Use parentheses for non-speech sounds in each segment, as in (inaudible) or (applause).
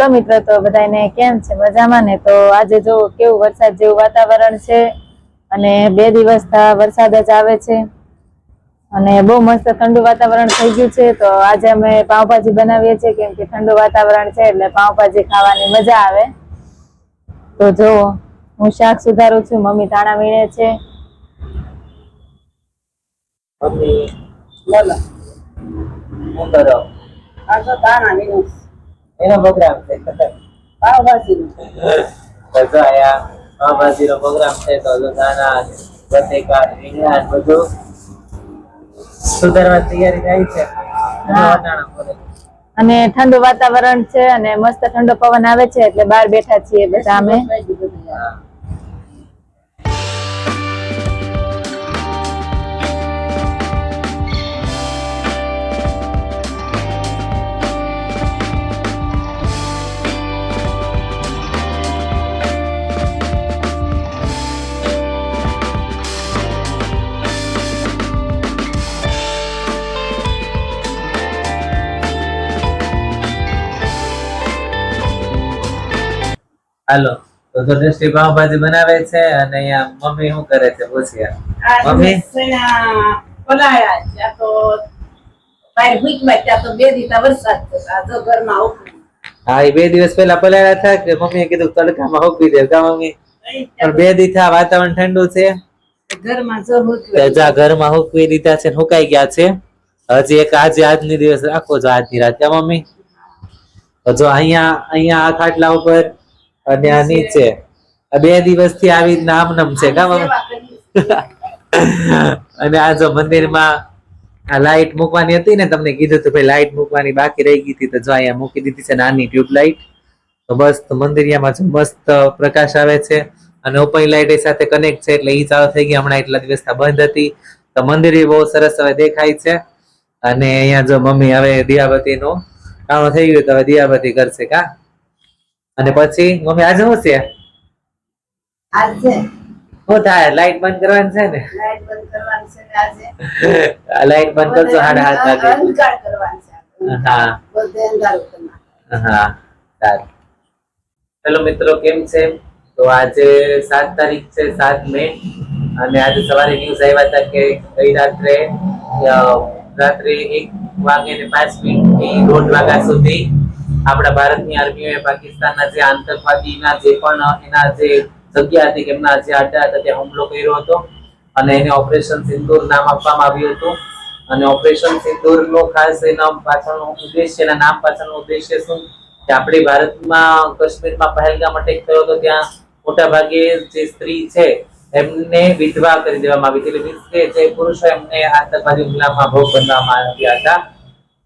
Hello મિત્રો તો બધાને કેમ છે? મજામાં ને? તો આજે જો કેવું વરસાદ જેવું વાતાવરણ છે અને બે દિવસ વરસાદ જ આવે છે અને બહુ મસ્ત ઠંડુ વાતાવરણ થઈ ગયું છે. તો આજે અમે પાવભાજી બનાવીએ છીએ કેમ કે ઠંડુ વાતાવરણ છે એટલે પાવભાજી ખાવાની મજા આવે. તો જો હું શાક સુધારું છું મમ્મી ધાણા વીણે છે. મમ્મી લાલા કરો આ તો દાણા વીણું. એનો પ્રોગ્રામ છે. પાવભાજી તો જો અહીંયા પાવભાજીનો પ્રોગ્રામ છે તો લુધાના બટેકા રીંગણા બધું સુધારવા તૈયારી થાય છે. અને ઠંડુ વાતાવરણ છે અને મસ્ત ઠંડો પવન આવે છે એટલે બહાર બેઠા છીએ બધા અમે. હાલો તો તો દ્રષ્ટિ પાવભાજી બનાવે છે અને અહીંયા મમ્મી શું કરે છે? પૂછ્યા મમ્મી? પલાળ્યા ત્યાં તો બહાર ભૂખમાં ત્યાં તો બે દીધા વરસાદ થયો. ઘરમાં ઉકળી. હા એ બે દિવસ પહેલા પલાળ્યા હતા કે મમ્મીએ કીધું તડકામાં હોકવી દે. કા મમ્મી? પણ બે દી થયા વાતાવરણ ઠંડુ છે? ઘરમાં જો હુકવી દીધા છે હુકાઈ ગયા છે. હજી એક આજે આજની દિવસ રાખો છો આજની રાત. મમ્મી? તો જો અહીંયા અહીંયા આ ખાટલા ઉપર અને આ નીચે. આ બે દિવસથી આવી નામ નમ છે કા. અને આ જો મંદિરમાં આ લાઈટ મૂકવાની હતી ને તમને કીધું હતું ભાઈ લાઈટ મૂકવાની બાકી રહી ગઈ હતી તો જો અહીંયા મૂકી દીધી છે નાની ટ્યુબ લાઈટ. તો બસ મંદિરિયામાં જો મસ્ત પ્રકાશ આવે છે. અને ઓપન લાઈટ સાથે કનેક્ટ છે એટલે એ ચાલુ થઈ ગઈ હમણાં એટલા દિવસ બંધ હતી. તો મંદિર બહુ સરસ હવે દેખાય છે. અને અહીંયા જો મમ્મી હવે દિયાબત્તીનું કામ થઈ ગયું તો હવે દિયાબતી કરશે કા? અને પછી મમ્મી આજે શું છે? આજે. શું થાય? લાઈટ બંધ કરવાની છે ને? લાઈટ બંધ કરવાની છે આજે. લાઈટ બંધ કરજો સાડા હાથ વાગે. અંધકાર કરવાની છે હા. બધે અંધારું હા સારું. હેલો મિત્રો કેમ છે? તો આજે સાત તારીખ છે સાત મે. અને આજે સવારે ન્યૂઝ આવ્યા હતા કે ગઈ રાત્રે રાત્રે એક વાગે ને પાંચ મિનિટ દોઢ વાગ્યા સુધી આપણા ભારતની આર્મીએ પાકિસ્તાનના જે આતંકવાદીના જે પણ એના જે જગ્યા હતી એમના જે આડા હતા ત્યાં હુમલો કર્યો હતો અને એને ઓપરેશન સિંદૂર નામ આપવામાં આવ્યું હતું. અને ઓપરેશન સિંદૂરનો ખાસ એના પાછળનો ઉદ્દેશ્ય એના નામ પાછળનો ઉદ્દેશ્ય શું? કે આપણે ભારતમાં કાશ્મીરમાં પહેલગામ અટેક થયો હતો ત્યાં મોટા ભાગે જે સ્ત્રી છે, એમને વિધવા કરી દેવામાં આવી હતી. એટલે કે જે પુરુષો એમને આતંકવાદી હુમલામાં ભોગ બનવામાં આવ્યા હતા.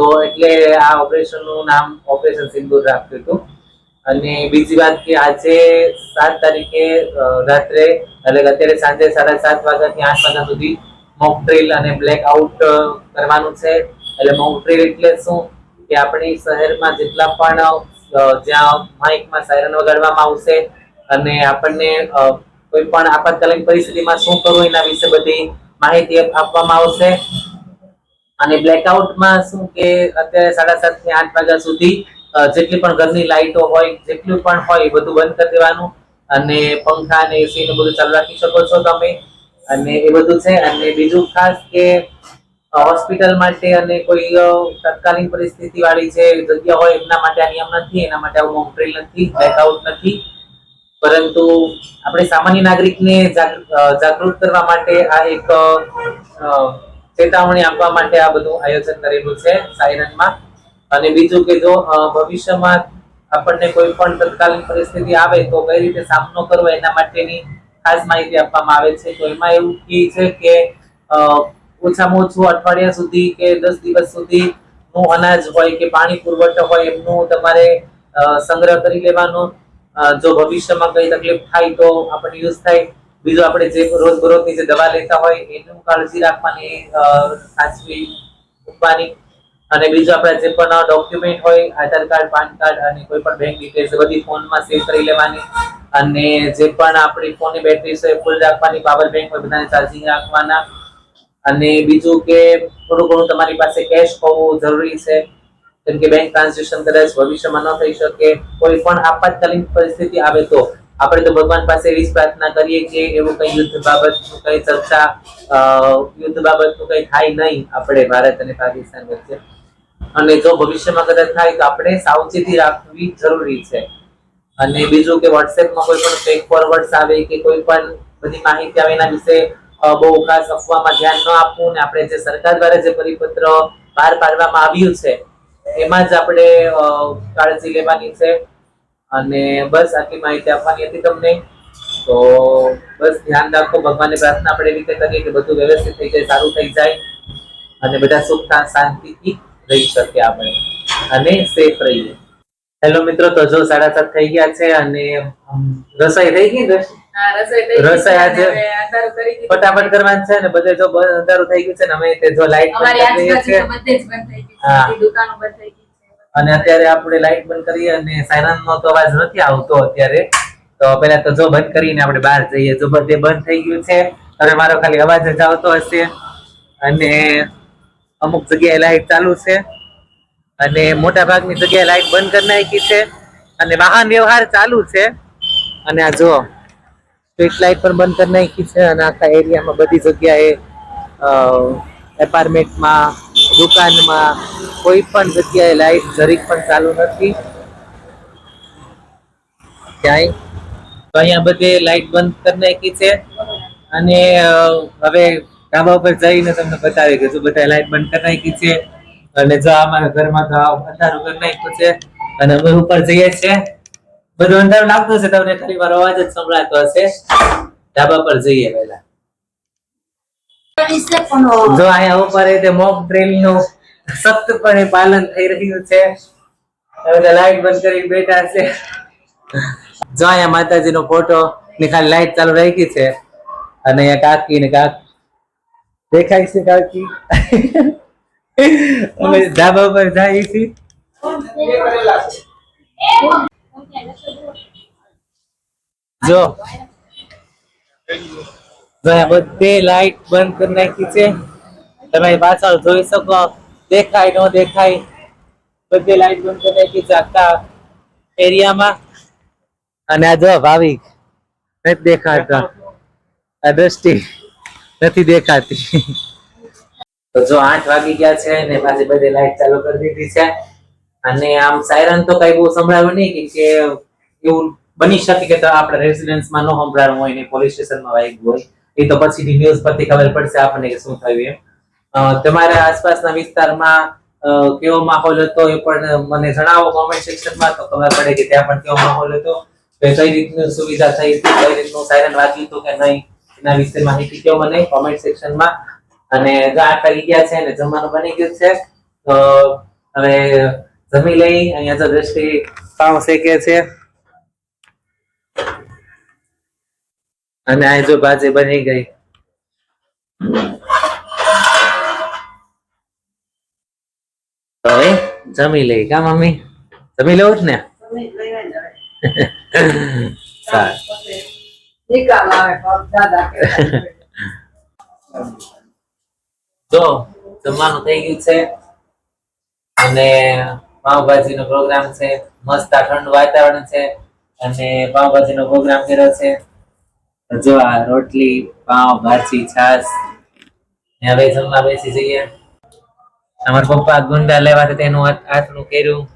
તો એટલે આ ઓપરેશનનું નામ ઓપરેશન સિંદૂર રાખ્યું હતું. અને બીજી વાત કે આજે સાત તારીખે રાત્રે, એટલે અત્યારે સાંજે સાડા સાત વાગ્યાથી આઠ વાગ્યા સુધી મોક ડ્રીલ અને બ્લેક આઉટ કરવાનું છે. એટલે મોક ડ્રીલ એટલે શું? કે આપણી શહેરમાં જેટલા પણ જ્યાં માઇકમાં સાયરન વગાડવામાં આવશે અને આપણને કોઈ પણ આપાતકાલીન પરિસ્થિતિમાં શું કરવું એના વિશે બધી માહિતી આપવામાં આવશે. અને બ્લેકઆઉટમાં શું કે અત્યારે સાડા સાતથી આઠ વાગ્યા સુધી જેટલી પણ ઘરની લાઇટો હોય, જેટલું પણ હોય એ બધું બંધ કરી દેવાનું. અને પંખા અને એસી ને બધું ચાલુ રાખી શકો છો તમે. અને એ બધું છે. અને બીજું ખાસ કે હોસ્પિટલ માટે અને કોઈ તત્કાલીન પરિસ્થિતિ વાળી જે જગ્યા હોય એમના માટે આ નિયમ નથી, એના માટે આવું મોકડ્રીલ નથી બ્લેકઆઉટ નથી. પરંતુ આપણે સામાન્ય નાગરિકને જાગૃત કરવા માટે આ એક ચેતવણી આપવા માટે આ બધું આયોજન કરેલું છે સાયરનમાં. અને બીજું કે જો ભવિષ્યમાં આપણને કોઈ પણ તત્કાલીન પરિસ્થિતિ આવે તો કઈ રીતે સામનો કરવો એના માટેની ખાસ માહિતી આપવામાં આવે છે. તો એમાં એવું કહે છે કે ઓછામાં ઓછું અઠવાડિયા સુધી કે દસ દિવસ સુધી નું અનાજ હોય કે પાણી પુરવઠો હોય એમનું તમારે સંગ્રહ કરી લેવાનો. જો ભવિષ્યમાં કઈ તકલીફ થાય તો આપણને યુઝ થાય. બીજું આપણે જે રોજબરોજની જે દવા લેતા હોય, એનું કાળજી રાખવાની સાચવી મૂકવાની. અને બીજું આપણે જે પણ ડોક્યુમેન્ટ હોય, આધાર કાર્ડ, પાન કાર્ડ અને કોઈ પણ બેંક ડિટેલ્સ બધી ફોનમાં સેવ કરી લેવાની. અને જે પણ આપણી ફોનની બેટરી છે ફૂલ રાખવાની પાવર બેંક હોય, બધાને ચાર્જિંગ રાખવાના. અને બીજું કે થોડું ઘણું તમારી પાસે કેશ હોવું જરૂરી છે. કેમ કે બેંક ટ્રાન્ઝેક્શન કદાચ ભવિષ્યમાં ન થઈ શકે. કોઈ પણ આપાતકાલીન પરિસ્થિતિ આવે તો આપણે તો ભગવાન પાસે એવી પ્રાર્થના કરીએ કે એવું કઈ યુદ્ધ બાબતનું કઈ ચર્ચા યુદ્ધ બાબતનું કઈ થાય નહીં આપણે ભારત અને પાકિસ્તાન વચ્ચે. અને જો ભવિષ્યમાં કદાચ થાય તો આપણે સાવચેતી રાખવી જરૂરી છે. અને બીજું કે વોટ્સએપમાં કોઈ પણ ફેક ફોરવર્ડ્સ આવે કે કોઈ પણ બધી માહિતી આવે એના વિશે બહુ ખાસ અફવામાં ધ્યાન ન આપવું ને આપણે જે સરકાર દ્વારા જે પરિપત્ર બહાર પાડવામાં આવ્યું છે, એમાં જ આપણે કાળજી લેવાની છે. અને બસ આટલી માહિતી આપવાની હતી તમને. તો બસ ધ્યાન રાખો ભગવાનને પ્રાર્થના આપણે એવી રીતે કરીએ કે બધું વ્યવસ્થિત થઈ જાય સારું થઈ જાય. અને બધા સુખતા શાંતિથી રહી શકીએ આપણે. અને સેફ રહીએ. હેલો મિત્રો તો જો સાડા સાત થઈ ગયા છે અને રસોઈ થઈ ગઈ રસોઈ આજે. ફટાફટ કરવાનું છે ને બધે જો અંધારું થઈ ગયું છે ને અમે તે જો લાઈટ બંધ કરી છે. હા. દુકાનો બંધ થઈ ગઈ અને અત્યારે આપણે લાઈટ બંધ કરીએ અને સાયરન નો તો અવાજ નથી આવતો અત્યારે. તો પહેલા તો જો બંધ કરીને આપણે બહાર જઈએ. જો બધે બંધ થઈ ગયું છે, હવે મારો ખાલી અવાજ જ આવતો હશે. અને અમુક જગ્યાએ લાઈટ ચાલુ છે. અને મોટા ભાગની જગ્યાએ લાઈટ બંધ કરી નાખી છે. અને વાહન વ્યવહાર ચાલુ છે. અને આ જો સ્ટ્રીટ લાઈટ પણ બંધ કરી નાખી છે. અને આખા એરિયામાં બધી જગ્યાએ એપાર્ટમેન્ટમાં દુકાનમાં કોઈ પણ જગ્યાએ લાઈટ જરીક પણ ચાલુ નથી. ક્યાંય? તો અહીંયા બધે લાઈટ બંધ કરી નાખી છે. અને હવે ધાબા ઉપર જઈને તમને બતાવી કે જો બધા લાઈટ બંધ કરી નાખી છે. અને જો અમારા ઘરમાં તો અંધારું કરી નાખ્યું છે. અને અમે ઉપર જઈએ છીએ. બધું અંધારું લાગતું છે તમને ખાલી મારો અવાજ જ સંભળાતો હશે. ધાબા પર જઈએ પહેલા. જો અહીંયા ઉપર એ તે મોક ડ્રિલનું સખ્તપણે પાલન થઈ રહ્યું છે. હવે લાઈટ બંધ કરી બેઠા છે. જો અહીંયા માતાજીનો ફોટો ની ખાલી લાઈટ ચાલુ રાખી છે. અને અહીંયા કાકી ને કાક દેખાય છે કાકી. અમે ધાબા પર જઈએ છીએ. જો. બધે લાઈટ બંધ કરી નાખી છે. તમે પાછળ જોઈ શકો, દેખાય, ન દેખાય, બધે લાઈટ બંધ કરી નાખી છે આખા એરિયામાં અને આ જો ભાવિક, નથી દેખાતા. આ દ્રષ્ટિ નથી દેખાતી. તો જો આઠ વાગી ગયા છે ને પાછી બધે લાઈટ ચાલુ કરી દીધી છે. અને આમ સાયરન તો કઈ બહુ સંભળાવ્યું નહીં કે એવું બની શકે કે આપણે રેસિડેન્સમાં ન સંભળાયું હોય ને પોલીસ સ્ટેશનમાં વાગ્યું હોય. એ તો પછીની ન્યૂઝ પરથી ખબર પડશે આપણને કે શું થયું એમ. તમારા આસપાસના વિસ્તારમાં કેવો માહોલ હતો એ પણ મને જણાવો કોમેન્ટ સેક્શનમાં તો ખબર પડે કે ત્યાં પણ કેવો માહોલ હતો. કઈ રીતની સુવિધા થઈ હતી, કઈ રીતનું સાયરન વાગ્યું હતું કે નહીં, એના વિશે માહિતી કહો મને કોમેન્ટ સેક્શનમાં અને જો આ વાગી ગયા છે ને, જમવાનું બની ગયું છે, તો હવે જમી લઈ, અહીંયા તો દ્રષ્ટિ પાઉં શેકે છે. અને આ જો ભાજી બની ગઈ. તો હવે જમી લઈ કા મમ્મી? જમી લેવું જ ને? જો, જમવાનું થઈ ગયું છે. અને પાવભાજી નો પ્રોગ્રામ છે. મસ્ત ઠંડ વાતાવરણ છે. અને પાવભાજી નો પ્રોગ્રામ કર્યો છે. જો આ રોટલી, પાવ, ભાજી છાસ હવે જમવા બેસી જઈએ. અમાર પપ્પા ગુંડા લેવા તેનું આથનું કર્યું.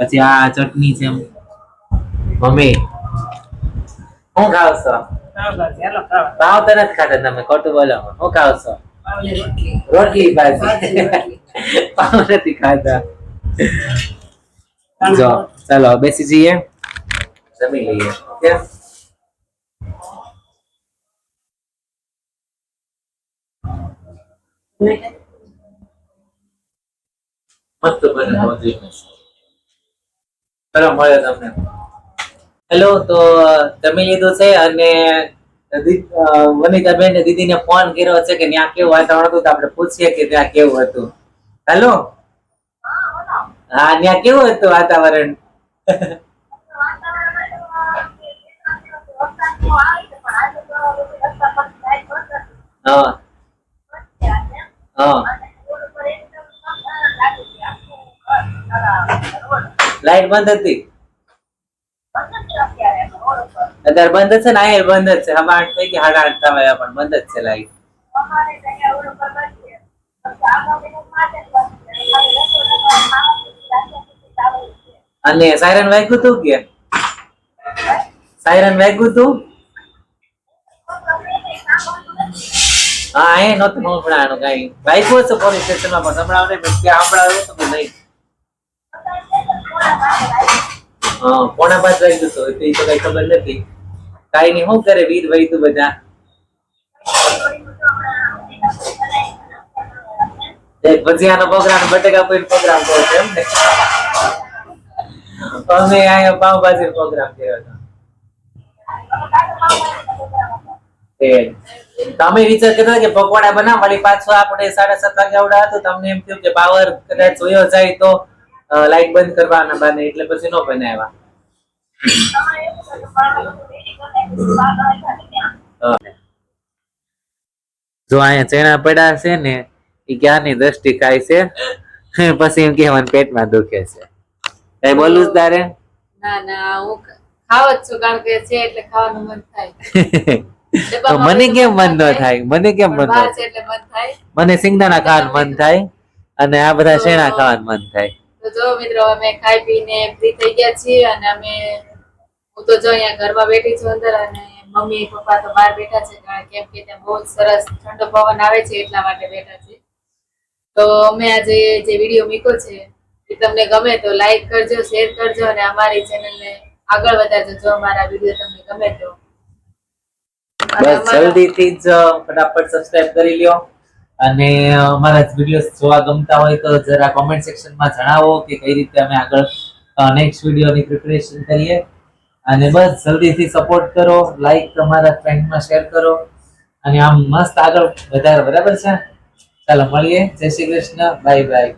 પછી આ ચટણી છે મમ્મી, હું ખાવ છો? પાવ તો નથી ખાતા તમે, ખોટું બોલો. શું ખાવ છો? રોટલી, ભાજી. (laughs) પાવ નથી ખાતા જો, ચાલો, બેસી જઈએ. જમી લઈએ. મસ્ત તમને. હેલો તો જમી લીધું છે અને વનિતાબેન ને દીદીને ફોન કર્યો છે કે ત્યાં કેવું વાતાવરણ હતું તો આપણે પૂછીએ કે ત્યાં કેવું હતું. હેલો હા, ત્યાં કેવું હતું વાતાવરણ? હા લાઈટ બંધ હતી. અત્યારે બંધ છે ને અહીંયા બંધ જ છે. હવે આઠ થઈ ગયા સાડા આઠ થવા પણ બંધ જ છે લાઈટ અને સાયરન વાગ્યું તું કે? સાયરન વાગ્યું તું? હા, એ નતું સંભળાવાનું કઈ. વાગ્યું હશે પોલીસ સ્ટેશનમાં પણ સંભળાવ નહીં પણ ક્યાં સંભળાવ્યું હતું કે નહીં? હા, પોણા પાંચ વાગ્યું હતું એ તો કઈ ખબર નથી. કાઈ નહીં, શું કરે વીર વહી તું બધા? એક ભજીયાનો પ્રોગ્રામ બટેકા પૂરી પ્રોગ્રામ કહો એમ ને અમે અહીંયા પાવભાજી પ્રોગ્રામ કર્યો હતો. તે તમે વિચાર કરતા કે પકોડા બનાવ વળી પાછો આપણે સાડા સાત વાગે આવડા હતું તમને એમ થયું કે પાવર કદાચ જોયો જાય તો લાઈટ બંધ કરવાના બને એટલે પછી નો બનાવ્યા. જો અહીંયા ચણા પડ્યા છે ને એ ક્યાંની દ્રષ્ટિ ખાય છે? પછી એમ કહેવાનું પેટમાં દુખે છે. કઈ બોલું તારે? ના ના હું ખાવ જ છું કારણ કે છે એટલે ખાવાનું મન થાય. (laughs) તો મને કેમ મન ન થાય? મને કેમ મન થાય. મન સિંગદાણા ખાવાનું મન થાય અને આ બધા શેણા ખાવાનું મન થાય. તો જો મિત્રો અમે ખાઈ પીને ફ્રી થઈ ગયા છીએ અને અમે હું તો જો અહીંયા ઘરમાં બેઠી છું અંદર અને મમ્મી પપ્પા તો બહાર બેઠા છે કારણ કેમ કે ત્યાં બહુ સરસ ઠંડો પવન આવે છે એટલા માટે બેઠા છે તો અમે આજે જે વીડિયો મૂક્યો છે એ તમને ગમે તો લાઈક કરજો શેર કરજો અને અમારી ચેનલને આગળ વધારજો જો અમારા વીડિયો તમને ગમે તો. બસ જલ્દીથી જ ફટાફટ સબસ્ક્રાઇબ કરી લ્યો. અને અમારા વીડિયો જોવા ગમતા હોય તો જરા કોમેન્ટ સેક્શનમાં જણાવો કે કઈ રીતે અમે આગળ નેક્સ્ટ વિડીયોની પ્રિપેરેશન કરીએ. અને બસ જલ્દીથી સપોર્ટ કરો લાઈક તમારા ફ્રેન્ડમાં શેર કરો. અને આમ મસ્ત આગળ વધારે બરાબર છે? ચાલો મળીએ. જય શ્રી કૃષ્ણ. Bye bye